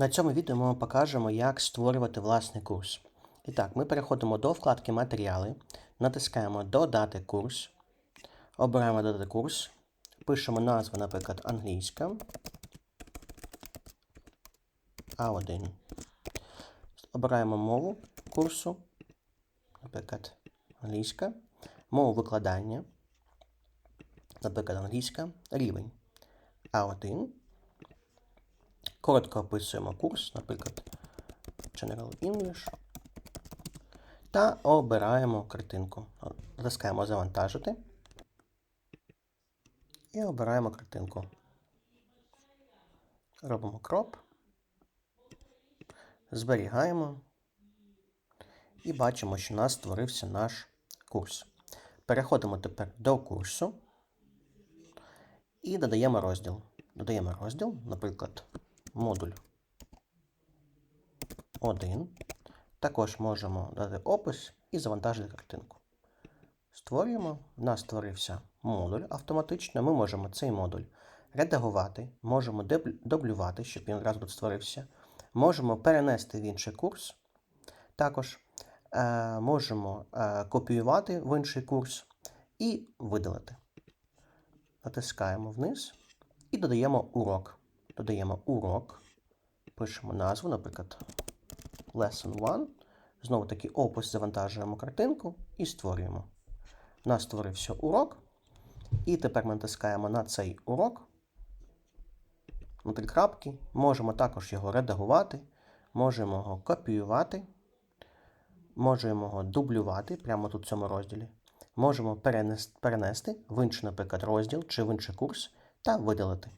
На цьому відео ми вам покажемо, як створювати власний курс. І так, ми переходимо до вкладки Матеріали, натискаємо Додати курс, обираємо Додати курс, пишемо назву, наприклад, англійська. А1. Обираємо мову курсу, наприклад, англійська, мову викладання, наприклад, англійська, рівень А1. Коротко описуємо курс, наприклад, General English. Та обираємо картинку. Натискаємо Завантажити. І обираємо картинку. Робимо кроп. Зберігаємо. І бачимо, що у нас створився наш курс. Переходимо тепер до курсу і додаємо розділ. Додаємо розділ, наприклад, модуль 1. Також можемо дати опис і завантажити картинку. Створюємо. У нас створився модуль автоматично. Ми можемо цей модуль редагувати, можемо дублювати, щоб він одразу тут створився. Можемо перенести в інший курс. Також е, можемо е, копіювати в інший курс і видалити. Натискаємо вниз і додаємо урок. Додаємо урок, пишемо назву, наприклад, Lesson 1. Знову таки опис завантажуємо картинку і створюємо. У нас створився урок. І тепер ми натискаємо на цей урок. На три крапки. Можемо також його редагувати, можемо його копіювати, можемо його дублювати прямо тут в цьому розділі. Можемо перенес- перенести в інший, наприклад, розділ чи в інший курс та видалити.